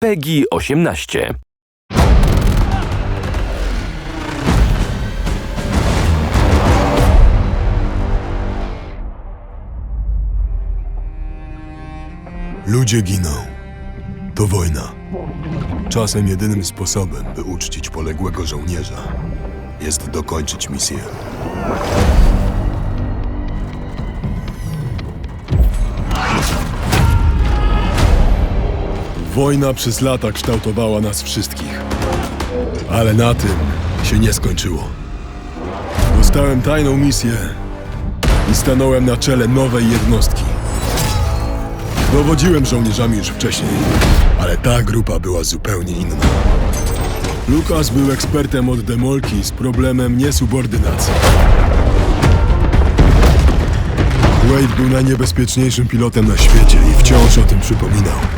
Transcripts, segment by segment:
PEGI 18. Ludzie giną. To wojna. Czasem jedynym sposobem, by uczcić poległego żołnierza, jest dokończyć misję. Wojna przez lata kształtowała nas wszystkich. Ale na tym się nie skończyło. Dostałem tajną misję i stanąłem na czele nowej jednostki. Dowodziłem żołnierzami już wcześniej, ale ta grupa była zupełnie inna. Lukas był ekspertem od demolki z problemem niesubordynacji. Wade był najniebezpieczniejszym pilotem na świecie i wciąż o tym przypominał.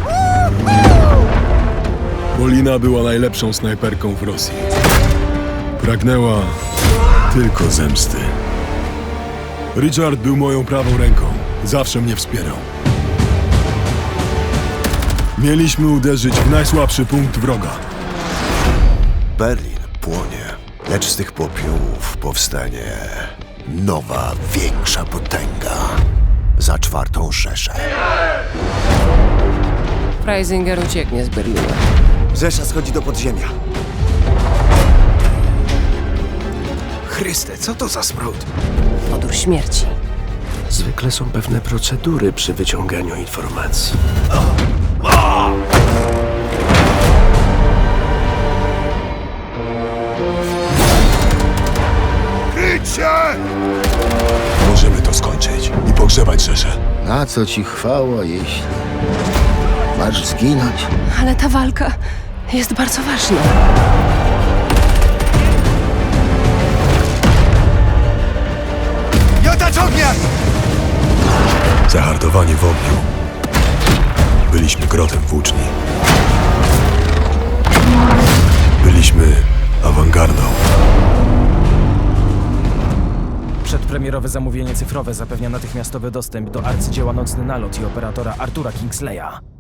Polina była najlepszą snajperką w Rosji. Pragnęła tylko zemsty. Richard był moją prawą ręką. Zawsze mnie wspierał. Mieliśmy uderzyć w najsłabszy punkt wroga. Berlin płonie, lecz z tych popiołów powstanie nowa, większa potęga za czwartą Rzeszę. Freisinger ucieknie z Berlina. Rzesza schodzi do podziemia. Chryste, co to za smród? Odór śmierci. Zwykle są pewne procedury przy wyciąganiu informacji. Możemy to skończyć i pogrzebać Rzeszę. Na co ci chwała, jeśli masz zginąć? Ale ta walka jest bardzo ważna. Zahartowani w ogniu. Byliśmy grotem włóczni. Byliśmy awangardą. Przedpremierowe zamówienie cyfrowe zapewnia natychmiastowy dostęp do arcydzieła Nocny Nalot i operatora Artura Kingsleya.